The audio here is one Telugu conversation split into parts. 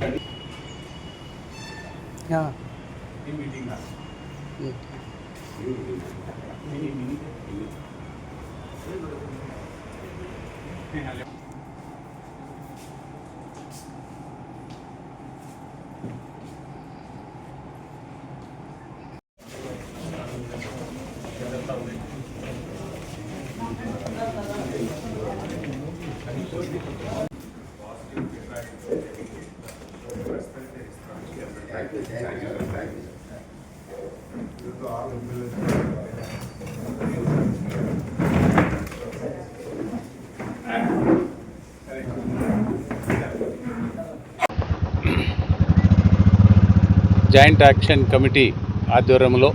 你好嗯。జాయింట్ యాక్షన్ కమిటీ ఆధ్వర్యంలో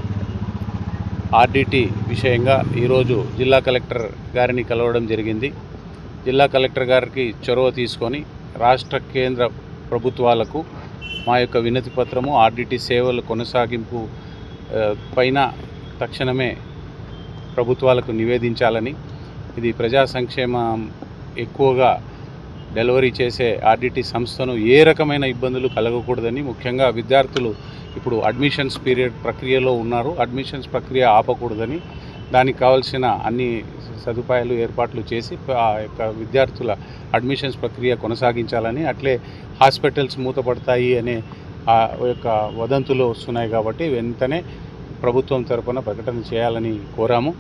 ఆర్డిటి విషయంగా ఈరోజు జిల్లా కలెక్టర్ గారిని కలవడం జరిగింది. జిల్లా కలెక్టర్ గారికి చొరవ తీసుకొని రాష్ట్ర కేంద్ర ప్రభుత్వాలకు మా యొక్క వినతి పత్రము ఆర్డిటి సేవల కొనసాగింపు పైన తక్షణమే ప్రభుత్వాలకు నివేదించాలని ఇది ప్రజా సంక్షేమం ఎక్కువగా డెలివరీ చేసే ఆర్డిటి సంస్థను ఏ రకమైన ఇబ్బందులు కలగకూడదని ముఖ్యంగా విద్యార్థులు ఇప్పుడు అడ్మిషన్స్ పీరియడ్ ప్రక్రియలో ఉన్నారు. అడ్మిషన్స్ ప్రక్రియ ఆపకూడదని దానికి కావాల్సిన అన్ని సదుపాయాలు ఏర్పాట్లు చేసి ఆ యొక్క విద్యార్థుల అడ్మిషన్స్ ప్రక్రియ కొనసాగించాలని అట్లే హాస్పిటల్స్ మూతపడతాయి అనే ఆ యొక్క వదంతులు వస్తున్నాయి కాబట్టి వెంటనే ప్రభుత్వం తరపున ప్రకటన చేయాలని కోరాము.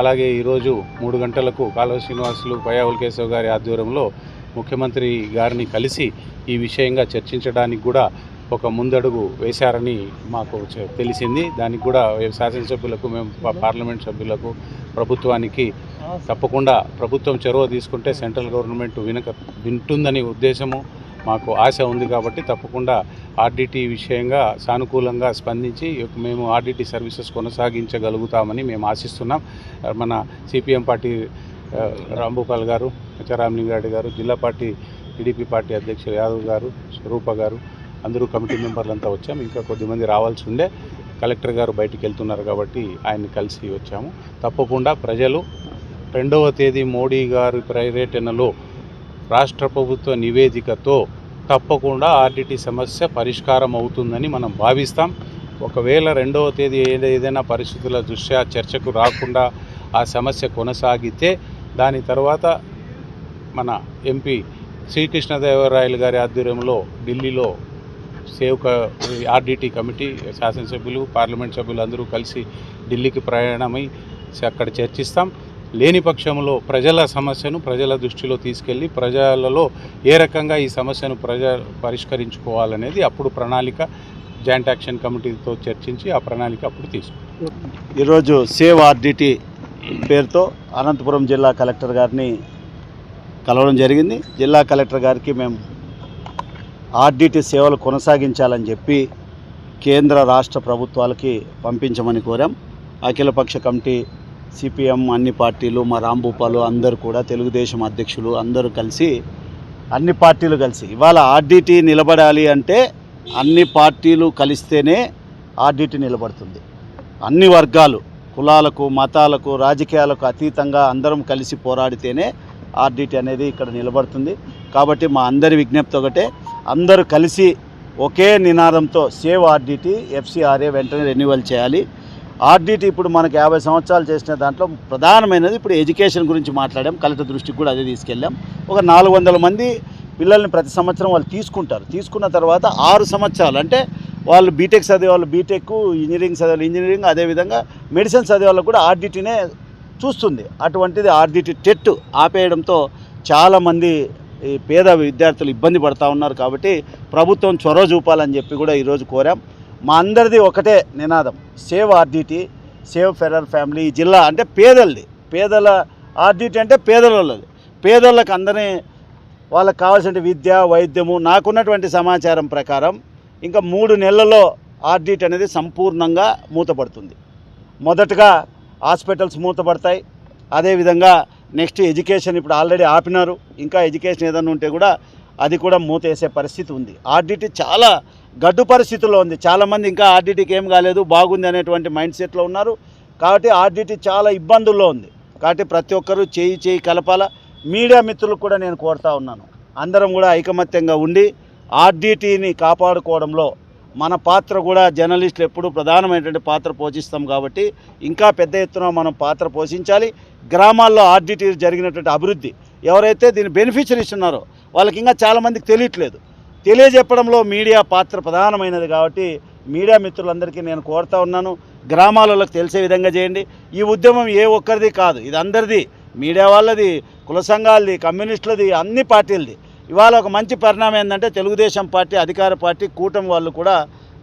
అలాగే ఈరోజు మూడు గంటలకు కాలువ శ్రీనివాసులు పయావుల కేశవ్ గారి ఆధ్వర్యంలో ముఖ్యమంత్రి గారిని కలిసి ఈ విషయంగా చర్చించడానికి కూడా ఒక ముందడుగు వేశారని మాకు తెలిసింది. దానికి కూడా శాసనసభ్యులకు మేము పార్లమెంట్ సభ్యులకు ప్రభుత్వానికి తప్పకుండా ప్రభుత్వం చొరవ తీసుకుంటే సెంట్రల్ గవర్నమెంట్ వినక వింటుందని ఉద్దేశము మాకు ఆశ ఉంది కాబట్టి తప్పకుండా ఆర్డిటి విషయంగా సానుకూలంగా స్పందించి మేము ఆర్డిటి సర్వీసెస్ కొనసాగించగలుగుతామని మేము ఆశిస్తున్నాం. మన సిపిఎం పార్టీ రాంభూపాల్ గారు అచ్చారామలింగారెడ్డి గారు జిల్లా పార్టీ టీడీపీ పార్టీ అధ్యక్షులు యాదవ్ గారు స్వరూప గారు అందరూ కమిటీ మెంబర్లంతా వచ్చాము. ఇంకా కొద్దిమంది రావాల్సి ఉండే కలెక్టర్ గారు బయటికి వెళ్తున్నారు కాబట్టి ఆయన్ని కలిసి వచ్చాము. తప్పకుండా ప్రజలు రెండవ తేదీ మోడీ గారి పర్యటనలో రాష్ట్ర ప్రభుత్వ నివేదికతో తప్పకుండా ఆర్డిటీ సమస్య పరిష్కారం అవుతుందని మనం భావిస్తాం. ఒకవేళ రెండవ తేదీ ఏదైనా పరిస్థితుల దృష్ట్యా చర్చకు రాకుండా ఆ సమస్య కొనసాగితే దాని తర్వాత మన ఎంపీ శ్రీకృష్ణదేవరాయలు గారి ఆధ్వర్యంలో ఢిల్లీలో సేవ్ క ఆర్డిటి కమిటీ శాసనసభ్యులు పార్లమెంట్ సభ్యులు అందరూ కలిసి ఢిల్లీకి ప్రయాణమై అక్కడ చర్చిస్తాం. లేని పక్షంలో ప్రజల సమస్యను ప్రజల దృష్టిలో తీసుకెళ్ళి ప్రజలలో ఏ రకంగా ఈ సమస్యను ప్రజ పరిష్కరించుకోవాలనేది అప్పుడు ప్రణాళిక జాయింట్ యాక్షన్ కమిటీతో చర్చించి ఆ ప్రణాళిక అప్పుడు తీసుకుంటాం. ఈరోజు సేవ్ ఆర్డిటి పేరుతో అనంతపురం జిల్లా కలెక్టర్ గారిని కలవడం జరిగింది. జిల్లా కలెక్టర్ గారికి మేము ఆర్డిటి సేవలు కొనసాగించాలని చెప్పి కేంద్ర రాష్ట్ర ప్రభుత్వాలకి పంపించమని కోరాం. అఖిలపక్ష కమిటీ సిపిఎం అన్ని పార్టీలు మా రాంభూపాలు అందరూ కూడా తెలుగుదేశం అధ్యక్షులు అందరూ కలిసి అన్ని పార్టీలు కలిసి ఇవాళ ఆర్డిటీ నిలబడాలి అంటే అన్ని పార్టీలు కలిస్తేనే ఆర్డిటి నిలబడుతుంది. అన్ని వర్గాలు కులాలకు మతాలకు రాజకీయాలకు అతీతంగా అందరం కలిసి పోరాడితేనే ఆర్డిటి అనేది ఇక్కడ నిలబడుతుంది. కాబట్టి మా అందరి విజ్ఞప్తి ఒకటే అందరూ కలిసి ఒకే నినాదంతో సేవ్ ఆర్డీటీ ఎఫ్సిఆర్ఏ వెంటనే రెన్యువల్ చేయాలి. ఆర్డిటి ఇప్పుడు మనకు యాభై సంవత్సరాలు చేసిన దాంట్లో ప్రధానమైనది ఇప్పుడు ఎడ్యుకేషన్ గురించి మాట్లాడాం కలెక్టర్ దృష్టికి కూడా అదే తీసుకెళ్ళాం. ఒక నాలుగు వందల మంది పిల్లల్ని ప్రతి సంవత్సరం వాళ్ళు తీసుకుంటారు. తీసుకున్న తర్వాత ఆరు సంవత్సరాలు అంటే వాళ్ళు బీటెక్ చదివే వాళ్ళు బీటెక్ ఇంజనీరింగ్ చదివే వాళ్ళు ఇంజనీరింగ్ అదేవిధంగా మెడిసిన్ చదివే వాళ్ళకు కూడా ఆర్డిటీనే చూస్తుంది. అటువంటిది ఆర్డిటీ టెట్ ఆపేయడంతో చాలామంది ఈ పేద విద్యార్థులు ఇబ్బంది పడతా ఉన్నారు కాబట్టి ప్రభుత్వం చొరవ చూపాలని చెప్పి కూడా ఈరోజు కోరాం. మా అందరిది ఒకటే నినాదం. Save RDT save federal family జిల్లా అంటే పేదలది. పేదల ఆర్డిటీ అంటే పేదలది. పేదోళ్ళకి అందరినీ వాళ్ళకి కావాల్సిన విద్య వైద్యము నాకున్నటువంటి సమాచారం ప్రకారం ఇంకా మూడు నెలల్లో ఆర్డిట్ అనేది సంపూర్ణంగా మూతపడుతుంది. మొదటగా హాస్పిటల్స్ మూతపడతాయి. అదేవిధంగా నెక్స్ట్ ఎడ్యుకేషన్ ఇప్పుడు ఆల్రెడీ ఆపినారు. ఇంకా ఎడ్యుకేషన్ ఏదైనా ఉంటే కూడా అది కూడా మూతేసే పరిస్థితి ఉంది. ఆర్డిటి చాలా గడ్డు పరిస్థితుల్లో ఉంది. చాలామంది ఇంకా ఆర్డిటికి ఏం కాలేదు బాగుంది అనేటువంటి మైండ్ సెట్లో ఉన్నారు. కాబట్టి ఆర్డిటి చాలా ఇబ్బందుల్లో ఉంది. కాబట్టి ప్రతి ఒక్కరూ చేయి చేయి కలపాల. మీడియా మిత్రులకు కూడా నేను కోరుతా ఉన్నాను. అందరం కూడా ఐకమత్యంగా ఉండి ఆర్డిటీని కాపాడుకోవడంలో మన పాత్ర కూడా జర్నలిస్టులు ఎప్పుడు ప్రధానమైనటువంటి పాత్ర పోషిస్తాం కాబట్టి ఇంకా పెద్ద ఎత్తున మనం పాత్ర పోషించాలి. గ్రామాల్లో ఆర్డిటీ జరిగినటువంటి అభివృద్ధి ఎవరైతే దీని బెనిఫిషరీస్ ఉన్నారో వాళ్ళకి ఇంకా చాలామందికి తెలియట్లేదు. తెలియజెప్పడంలో మీడియా పాత్ర ప్రధానమైనది కాబట్టి మీడియా మిత్రులందరికీ నేను కోరుతా ఉన్నాను. గ్రామాలలోకి తెలిసే విధంగా చేయండి. ఈ ఉద్యమం ఏ ఒక్కరిది కాదు. ఇది అందరిది. మీడియా వాళ్ళది కుల సంఘాలది కమ్యూనిస్టులది అన్ని పార్టీలది. ఇవాళ ఒక మంచి పరిణామం ఏంటంటే తెలుగుదేశం పార్టీ అధికార పార్టీ కూటమి వాళ్ళు కూడా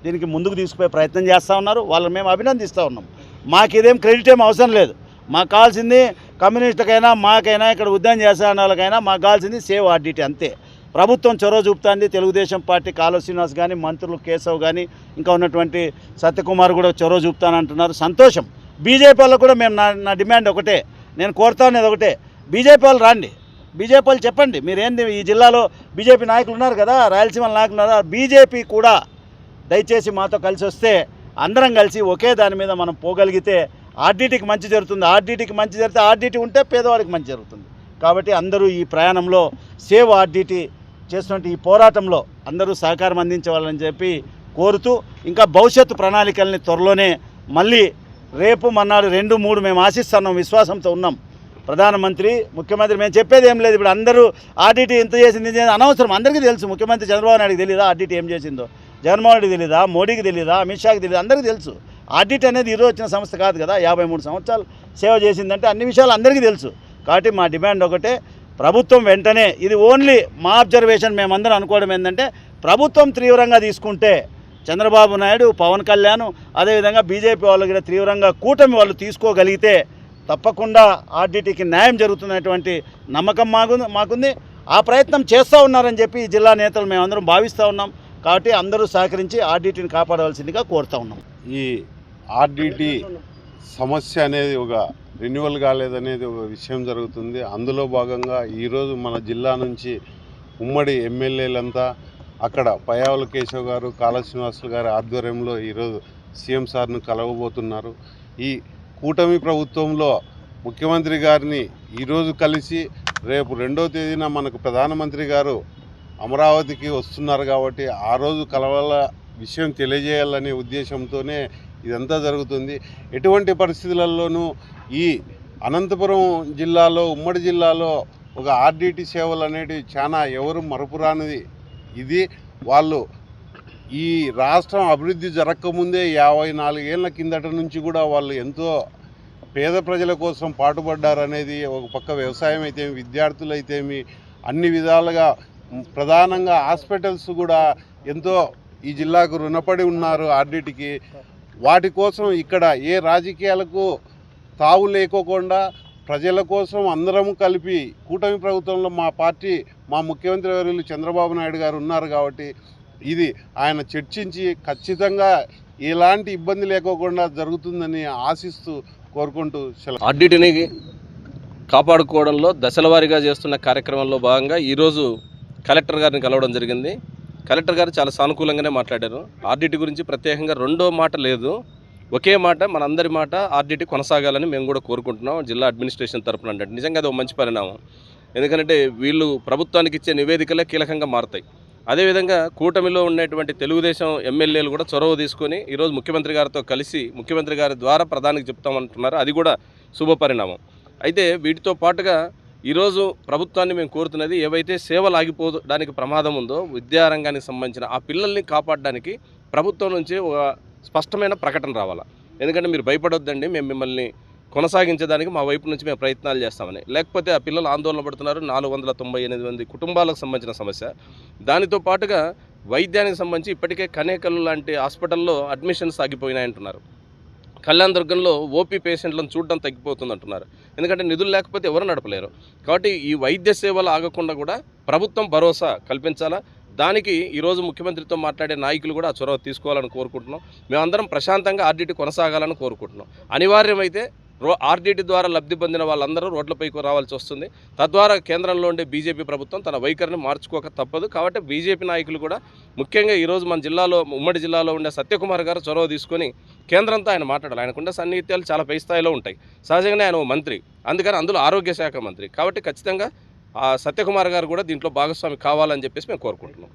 దీనికి ముందుకు తీసుకుపోయే ప్రయత్నం చేస్తూ ఉన్నారు. వాళ్ళని మేము అభినందిస్తూ ఉన్నాం. మాకు ఇదేం క్రెడిట్ ఏం అవసరం లేదు. మాకు కావాల్సింది కమ్యూనిస్టులకైనా మాకైనా ఇక్కడ ఉద్యమం చేసే వాళ్ళకైనా మాకు కావాల్సింది సేవ్ ఆర్డిటీ అంతే. ప్రభుత్వం చొరవ చూపుతుంది. తెలుగుదేశం పార్టీ కాలువ శ్రీనివాస్ కానీ మంత్రులు కేశవ్ కానీ ఇంకా ఉన్నటువంటి సత్యకుమార్ కూడా చొరవ చూపుతానంటున్నారు. సంతోషం. బీజేపీ వాళ్ళకు కూడా మేము నా నా డిమాండ్ ఒకటే. నేను కోరుతా ఉన్నది ఒకటే. బీజేపీ వాళ్ళు రాండి. బీజేపీ వాళ్ళు చెప్పండి. మీరేంది ఈ జిల్లాలో బీజేపీ నాయకులు ఉన్నారు కదా రాయలసీమ నాయకులు ఉన్నారు? బీజేపీ కూడా దయచేసి మాతో కలిసి వస్తే అందరం కలిసి ఒకే దాని మీద మనం పోగలిగితే ఆర్డీటీకి మంచి జరుగుతుంది. ఆర్డీటీకి మంచి జరిగితే ఆర్డీటీ ఉంటే పేదవాడికి మంచి జరుగుతుంది. కాబట్టి అందరూ ఈ ప్రయాణంలో సేవ్ ఆర్డీటీ చేస్తున్న ఈ పోరాటంలో అందరూ సహకారం అందించవాలని చెప్పి కోరుతూ ఇంకా భవిష్యత్తు ప్రణాళికల్ని త్వరలోనే మళ్ళీ రేపు మన్నాడు రెండు మూడు మేము ఆశిస్తున్నాం విశ్వాసంతో ఉన్నాం. ప్రధానమంత్రి ముఖ్యమంత్రి మేము చెప్పేది ఏం లేదు. ఇప్పుడు అందరూ ఆర్డీటీ ఎంత చేసింది ఇంత చేసింది అనవసరం. అందరికీ తెలుసు ముఖ్యమంత్రి చంద్రబాబు నాయుడుకి తెలియదా ఆర్డీటీ ఏం చేసిందో? జగన్మోహన్ రెడ్డికి తెలియదా మోడీకి తెలియదా అమిత్ షాకి తెలియదు అందరికీ తెలుసు. ఆడిట్ అనేది ఈరోజు వచ్చిన సంస్థ కాదు కదా యాభై మూడు సంవత్సరాలు సేవ చేసిందంటే అన్ని విషయాలు అందరికీ తెలుసు. కాబట్టి మా డిమాండ్ ఒకటే ప్రభుత్వం వెంటనే ఇది ఓన్లీ మా అబ్జర్వేషన్ మేమందరం అనుకోవడం ఏంటంటే ప్రభుత్వం తీవ్రంగా తీసుకుంటే చంద్రబాబు నాయుడు పవన్ కళ్యాణ్ అదేవిధంగా బీజేపీ వాళ్ళు కూడా తీవ్రంగా కూటమి వాళ్ళు తీసుకోగలిగితే తప్పకుండా ఆర్డీటీకి న్యాయం జరుగుతున్నటువంటి నమ్మకం మాకు మాకుంది. ఆ ప్రయత్నం చేస్తూ ఉన్నారని చెప్పి ఈ జిల్లా నేతలు మేమందరం భావిస్తూ ఉన్నాం. కాబట్టి అందరూ సహకరించి ఆర్డీటీని కాపాడవలసిందిగా కోరుతూ ఉన్నాం. ఈ ఆర్డీటీ సమస్య అనేది ఒక రెన్యువల్ కాలేదనేది ఒక విషయం జరుగుతుంది. అందులో భాగంగా ఈరోజు మన జిల్లా నుంచి ఉమ్మడి ఎమ్మెల్యేలంతా అక్కడ పయావుల కేశవ్ గారు కాళ శ్రీనివాసులు గారి ఆధ్వర్యంలో ఈరోజు సీఎం సార్ను కలవబోతున్నారు. ఈ కూటమి ప్రభుత్వంలో ముఖ్యమంత్రి గారిని ఈరోజు కలిసి రేపు రెండో తేదీన మనకు ప్రధానమంత్రి గారు అమరావతికి వస్తున్నారు కాబట్టి ఆ రోజు కలవాల విషయం తెలియజేయాలనే ఉద్దేశంతోనే ఇదంతా జరుగుతుంది. ఎటువంటి పరిస్థితులలోనూ ఈ అనంతపురం జిల్లాలో ఉమ్మడి జిల్లాలో ఒక ఆర్డిటి సేవలు అనేటివి చాలా ఎవరు మరపురానిది ఇది వాళ్ళు ఈ రాష్ట్రం అభివృద్ధి జరగకముందే యాభై నాలుగేళ్ళ కిందట నుంచి కూడా వాళ్ళు ఎంతో పేద ప్రజల కోసం పాటుపడ్డారనేది ఒక పక్క వ్యవసాయం అయితేమి విద్యార్థులు అయితేమి అన్ని విధాలుగా ప్రధానంగా హాస్పిటల్స్ కూడా ఎంతో ఈ జిల్లాకు రుణపడి ఉన్నారు ఆర్డిటికి. వాటి కోసం ఇక్కడ ఏ రాజకీయాలకు తావు లేకోకుండా ప్రజల కోసం అందరం కలిపి కూటమి ప్రభుత్వంలో మా పార్టీ మా ముఖ్యమంత్రి వర్యులు చంద్రబాబు నాయుడు గారు ఉన్నారు కాబట్టి ఇది ఆయన చర్చించి ఖచ్చితంగా ఎలాంటి ఇబ్బంది లేకోకుండా జరుగుతుందని ఆశిస్తూ కోరుకుంటూ సెలవు. ఆర్డిటిని కాపాడుకోవడంలో దశలవారీగా చేస్తున్న కార్యక్రమంలో భాగంగా ఈరోజు కలెక్టర్ గారిని కలవడం జరిగింది. కలెక్టర్ గారు చాలా సానుకూలంగానే మాట్లాడారు. ఆర్డిటి గురించి ప్రత్యేకంగా రెండో మాట లేదు. ఒకే మాట మనందరి మాట ఆర్డిటి కొనసాగాలని మేము కూడా కోరుకుంటున్నాం. జిల్లా అడ్మినిస్ట్రేషన్ తరపున అంటే నిజంగా అది ఒక మంచి పరిణామం. ఎందుకంటే వీళ్ళు ప్రభుత్వానికి ఇచ్చే నివేదికలే కీలకంగా మారుతాయి. అదేవిధంగా కూటమిలో ఉన్నటువంటి తెలుగుదేశం ఎమ్మెల్యేలు కూడా చొరవ తీసుకొని ఈరోజు ముఖ్యమంత్రి గారితో కలిసి ముఖ్యమంత్రి గారి ద్వారా ప్రధానికి చెప్తామంటున్నారు. అది కూడా శుభపరిణామం అయితే వీటితో పాటుగా ఈరోజు ప్రభుత్వాన్ని మేము కోరుతున్నది ఏవైతే సేవలు ఆగిపోవడానికి ప్రమాదం ఉందో విద్యారంగానికి సంబంధించిన ఆ పిల్లల్ని కాపాడడానికి ప్రభుత్వం నుంచి ఒక స్పష్టమైన ప్రకటన రావాలి. ఎందుకంటే మీరు భయపడొద్దండి మేము మిమ్మల్ని కొనసాగించడానికి మా వైపు నుంచి మేము ప్రయత్నాలు చేస్తామని. లేకపోతే ఆ పిల్లలు ఆందోళన పడుతున్నారు. నాలుగు వందల తొంభై ఎనిమిది మంది కుటుంబాలకు సంబంధించిన సమస్య. దానితో పాటుగా వైద్యానికి సంబంధించి ఇప్పటికే కనేకల్ లాంటి హాస్పిటల్లో అడ్మిషన్స్ ఆగిపోయినాయంటున్నారు. కళ్యాణ్ దుర్గంలో ఓపీ పేషెంట్లను చూడడం తగ్గిపోతుంది అంటున్నారు ఎందుకంటే నిధులు లేకపోతే ఎవరు నడపలేరు. కాబట్టి ఈ వైద్య సేవలు ఆగకుండా కూడా ప్రభుత్వం భరోసా కల్పించాలా? దానికి ఈరోజు ముఖ్యమంత్రితో మాట్లాడే నాయకులు కూడా ఆ చొరవ తీసుకోవాలని కోరుకుంటున్నాం. మేమందరం ప్రశాంతంగా ఆర్డిటీ కొనసాగాలని కోరుకుంటున్నాం. అనివార్యమైతే రో ఆర్డీటీ ద్వారా లబ్ధి పొందిన వాళ్ళందరూ రోడ్లపైకి రావాల్సి వస్తుంది. తద్వారా కేంద్రంలో ఉండే బీజేపీ ప్రభుత్వం తన వైఖరిని మార్చుకోక తప్పదు. కాబట్టి బీజేపీ నాయకులు కూడా ముఖ్యంగా ఈరోజు మన జిల్లాలో ఉమ్మడి జిల్లాలో ఉండే సత్యకుమార్ గారు చొరవ తీసుకొని కేంద్రంతో ఆయన మాట్లాడాలి. ఆయనకుండే సన్నిహిత్యాలు చాలా పై స్థాయిలో ఉంటాయి. సహజంగానే ఆయన ఓ మంత్రి. అందుకని అందులో ఆరోగ్య శాఖ మంత్రి. కాబట్టి ఖచ్చితంగా సత్యకుమార్ గారు కూడా దీంట్లో భాగస్వామి కావాలని చెప్పేసి మేము కోరుకుంటున్నాం.